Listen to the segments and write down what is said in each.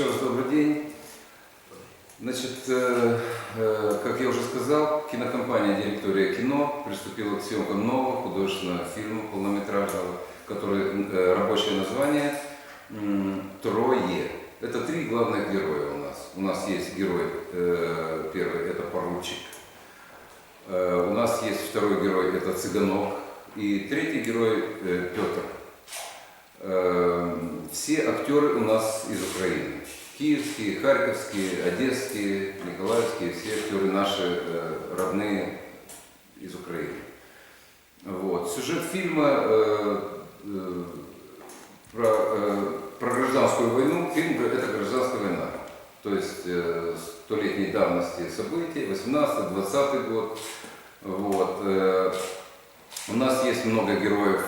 еще раз добрый день. Значит, э, э, как я уже сказал, кинокомпания «Директория кино» приступила к съемкам нового художественного фильма полнометражного, который э, рабочее название м, «Трое». Это три главных героя у нас. У нас есть герой э, первый, это поручик. Э, У нас есть второй герой, это цыганок. И третий герой э, Петр. Э, Все актеры у нас из Украины. Киевские, Харьковские, Одесские, Николаевские, все актеры наши э, родные из Украины. Вот. Сюжет фильма э, э, про, про гражданскую войну. Фильм это гражданская война. То есть столетней давности событий, 18-20 год. Вот. У нас есть много героев,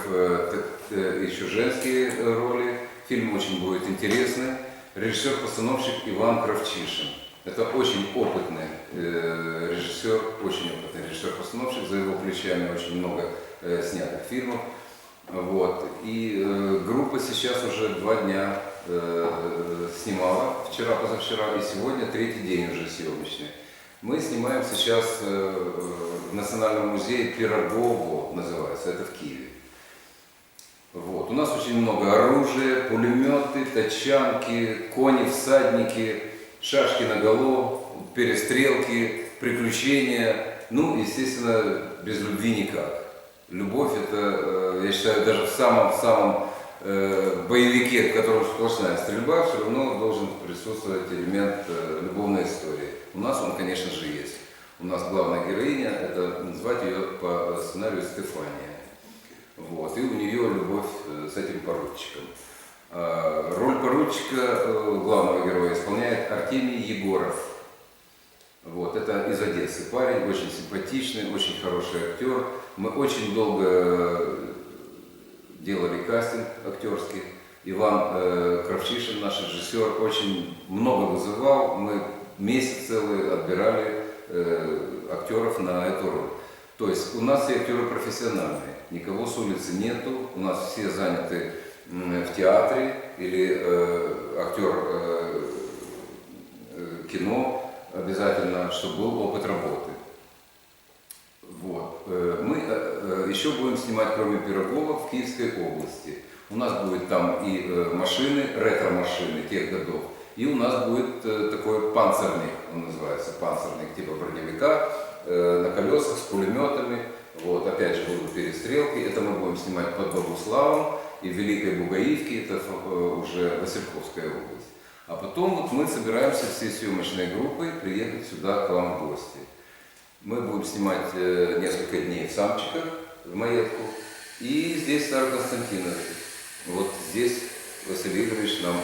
еще женские роли. Фильм очень будет интересный. Режиссер-постановщик Иван Кравчишин. Это очень опытный э, режиссер, очень опытный режиссер-постановщик. За его плечами очень много э, снятых фильмов. Вот. И э, группа сейчас уже два дня э, снимала, вчера, позавчера, и сегодня третий день уже съемочный. Мы снимаем сейчас э, в Национальном музее Пирогово, называется, это в Киеве. Вот. У нас очень много оружия, пулеметы, тачанки, кони, всадники, шашки на голову, перестрелки, приключения. Ну, естественно, без любви никак. Любовь это, э, я считаю, даже в самом, в самом э, боевике, в котором сплошная стрельба, все равно должен присутствовать элемент э, любовной истории. У нас он, конечно же, есть. У нас главная героиня, это звать ее по сценарию Стефания. Вот, и у нее любовь э, с этим поручиком. А, Роль поручика э, главного героя исполняет Артемий Егоров. Вот, это из Одессы парень, очень симпатичный, очень хороший актер. Мы очень долго э, делали кастинг актерский. Иван э, Кравчишин, наш режиссер, очень много вызывал. Мы месяц целый отбирали э, актеров на эту роль. То есть у нас все актеры профессиональные, никого с улицы нету, у нас все заняты в театре или э, актер э, э, кино обязательно, чтобы был опыт работы. Вот. Э, Мы э, э, еще будем снимать, кроме Пирогова, в Киевской области. У нас будет там и э, машины, ретро-машины тех годов, и у нас будет э, такой панцирник, он называется, панцирник типа броневика, э, на колесах с пулеметами. Вот, опять же будут перестрелки. Это мы будем снимать под Богуславом и в Великой Бугаивке, это э, уже Васильковская область. А потом вот мы собираемся всей съемочной группой приехать сюда к вам в гости. Мы будем снимать э, несколько дней в Самчиках, в Маетку, и здесь Староконстантинове. Вот здесь Василий Игоревич нам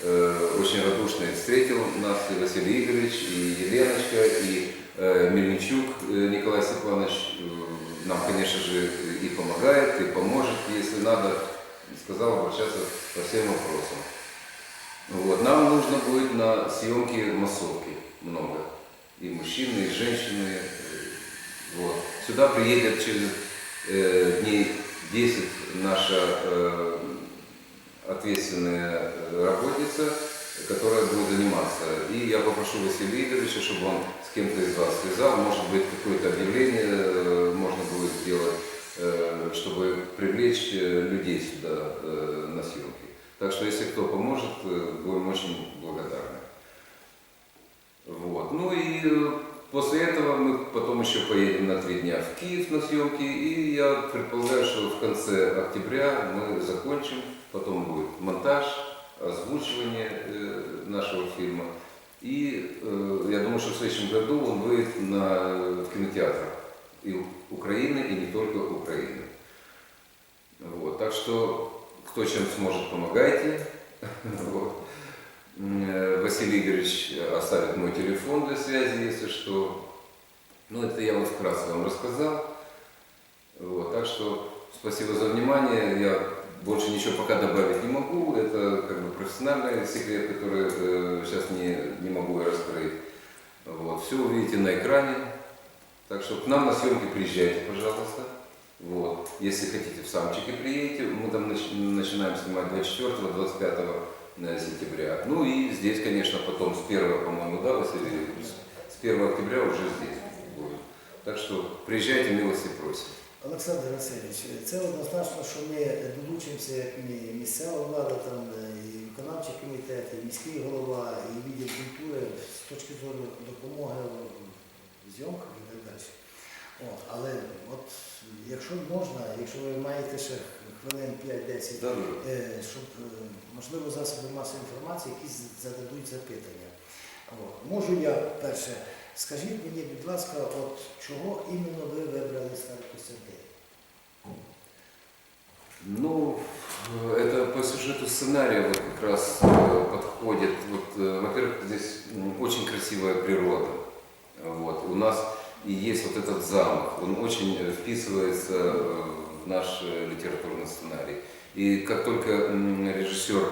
э, очень радушно встретил нас, и Василий Игоревич, и Еленочка, и э, Мельничук э, Николай Степанович э, нам, конечно же, и помогает, и поможет, если надо, сказал обращаться по всем вопросам. Вот. Нам нужно будет на съемки массовки много. И мужчины, и женщины. Вот. Сюда приедет через э, дней 10 наша э, ответственная работница, которая будет заниматься. И я попрошу Василия Игоревича, чтобы он с кем-то из вас связал. Может быть, какое-то объявление э, можно будет сделать, чтобы привлечь э, людей сюда э, на съемки. Так что, если кто поможет, э, будем очень благодарны. Вот. Ну и э, после этого мы потом еще поедем на три дня в Киев на съемки, и я предполагаю, что в конце октября мы закончим, потом будет монтаж, озвучивание э, нашего фильма. И э, я думаю, что в следующем году он выйдет на, в кинотеатрах и Украины, и не только Украины. Вот. Так что, кто чем сможет, помогайте. Вот. Э, Василий Игоревич оставит мой телефон для связи, если что. Ну, это я вот вкратце вам рассказал. Вот, так что спасибо за внимание. Я больше ничего пока добавить не могу. Это как бы профессиональный секрет, который э, сейчас не, не могу я раскрыть. Вот, все увидите на экране. Так что к нам на съемки приезжайте, пожалуйста. Вот. Если хотите в Самчике приедете, мы там нач- начинаем снимать 24-25 э, сентября. Ну и здесь, конечно, потом с 1, по-моему, да, Василий, с 1 октября уже здесь будет. Так что приезжайте, милости просим. Олександр Васильович, це однозначно, що ми долучимося як мі- місцева влада, там е, і виконавчий комітет, і міський голова, і відділ культури з точки зору допомоги в зйомках і так далі. От, але от якщо можна, якщо ви маєте ще хвилин 5-10, Да, е, щоб е, можливо засоби масової інформації якісь зададуть запитання. От. Можу я перше. Скажіть мені, будь ласка, от чого іменно ви вибрали Старий Костянтин? Ну, э, это по сюжету сценария вот как раз э, подходит. Вот, э, во-первых, здесь м, очень красивая природа. Вот. У нас и есть вот этот замок. Он очень э, вписывается э, в наш э, литературный сценарий. И как только м, режиссер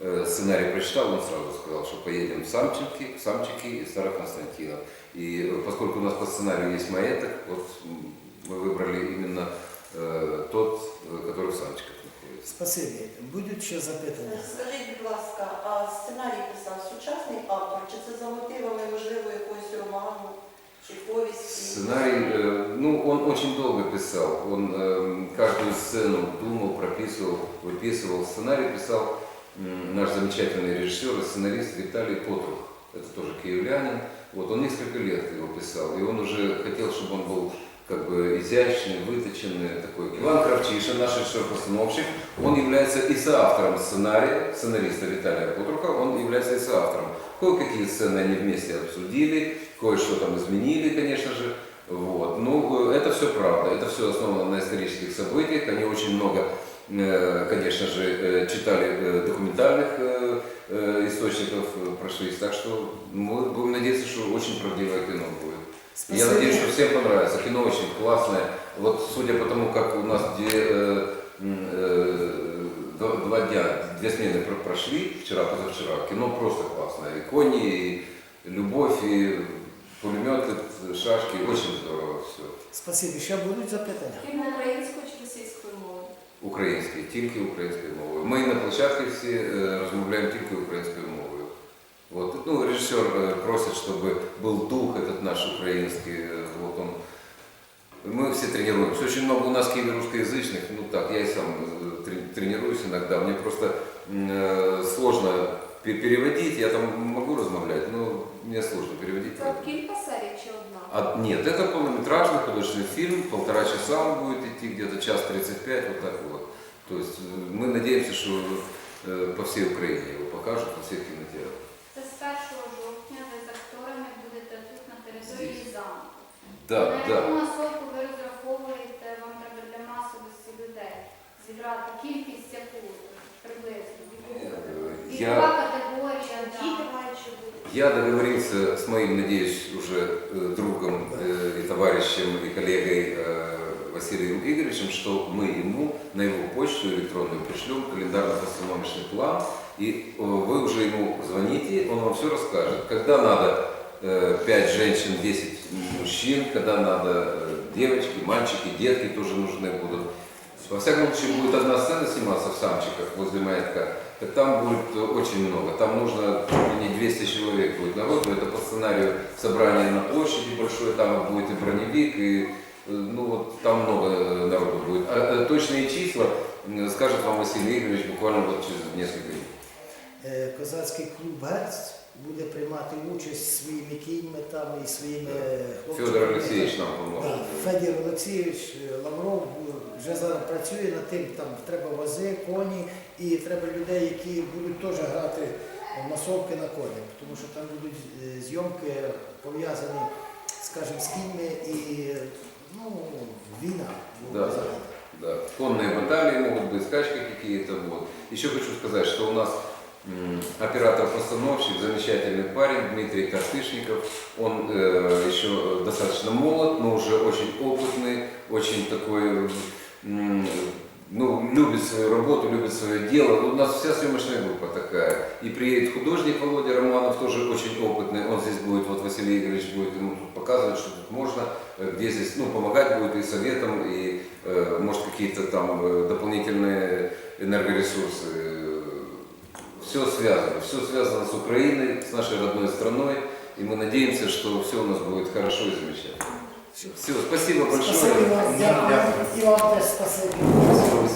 э, сценарий прочитал, он сразу сказал, что поедем в Самчики, в Самчики и Староконстантинов. И э, поскольку у нас по сценарию есть маяток, вот м, мы выбрали именно э, тот, э, который в Самчиках находится. Спасибі. Будуть ще запитання? Скажіть, будь ласка, а сценарій писав сучасний автор, чи це за мотивами, можливо, якогось роману Сценарий, э, ну, он очень долго писал. Он э, каждую сцену думал, прописывал, выписывал. Сценарий писал наш замечательный режиссер и сценарист Виталий Потрух. Это тоже киевлянин. Вот, он несколько лет его писал. И он уже хотел, чтобы он был как бы изящный, выточенный такой. Иван Кравчишин, наш режиссер-постановщик, он является и соавтором сценария, сценариста Виталия Потруха, он является и соавтором. Кое-какие сцены они вместе обсудили, кое-что там изменили, конечно же. Вот. Ну, э, это все правда, это все основано на исторических событиях. Они очень много, э, конечно же, э, читали документальных источников, прошлись. Так что мы будем надеяться, что очень правдивое кино будет. Я надеюсь, что всем понравится. Кино очень классное. Вот судя по тому, как у нас две, э, м, э, два, два дня, две смены про- прошли, вчера, позавчера, кино просто классное. И кони, и любовь, и пулеметы, шашки. Очень здорово все. Спасибі. Ще будуть запитання? Фільм українською чи російською мовою? Український, тільки українською мовою. Ми на площадці всі е, розмовляємо тільки українською мовою. Вот. Ну, режиссер э, просит, чтобы был дух этот наш украинский. э, Вот он. Мы все тренируемся. Очень много у нас русскоязычных. Ну так, я и сам э, трени- тренируюсь иногда. Мне просто э, сложно пе- переводить. Я там могу размовлять, но мне сложно переводить. Кілька серій чи одна? А, нет, это полнометражный художественный фильм, полтора часа он будет идти, где-то час 35, вот так вот. То есть мы надеемся, что по всей Украине его покажут, во всех кинотеатрах. Да, на да. яку насоку ви розраховуєте, вам треба для масовості людей зібрати кількість яку приблизно? Е, Вікова Я, категорія, Діти да. мають що бути. я договорился с моим, надеюсь, уже э, другом э, и товарищем и коллегой э, Василием Игоревичем, что мы ему на его почту электронную пришлем календарно-постановочный план, и э, вы уже ему звоните, он вам все расскажет. Когда надо э, 5 женщин, 10 мужчин, когда надо э, девочки, мальчики, детки тоже нужны будут. Во всяком случае, будет одна сцена сниматься в Самчиках возле маятка, так там будет очень много. Там нужно не 200 человек будет народу. Это по сценарию собрание на площади большое, там будет и броневик, и э, ну вот там много э, народу будет. А точные числа скажет вам Василий Игоревич буквально вот через несколько дней. Е, Козацький клуб Герц буде приймати участь своїми кіньми там і своїми хлопцями. Федор Алексеевич нам. Да, Федір Олексійович е, Лавров вже зараз працює над тим, там треба вози, коні і треба людей, які будуть теж грати масовки на коні, тому що там будуть е, зйомки пов'язані, скажімо, з кіньми і ну, війна. Да. Да, конные баталии могут быть, скачки какие-то. Вот. Еще хочу сказать, что у нас оператор-постановщик, замечательный парень Дмитрий Картышников. Он э, еще достаточно молод, но уже очень опытный, очень такой, м, ну, любит свою работу, любит свое дело. У нас вся съемочная группа такая. И приедет художник Володя Романов, тоже очень опытный. Он здесь будет, вот Василий Игоревич будет ему показывать, что тут можно, э, где здесь, ну, помогать будет и советом, и, э, может, какие-то там э, дополнительные энергоресурсы э, все связано. Все связано с Украиной, с нашей родной страной. И мы надеемся, что все у нас будет хорошо и замечательно. Все. Все, спасибо большое. Спасибі вам,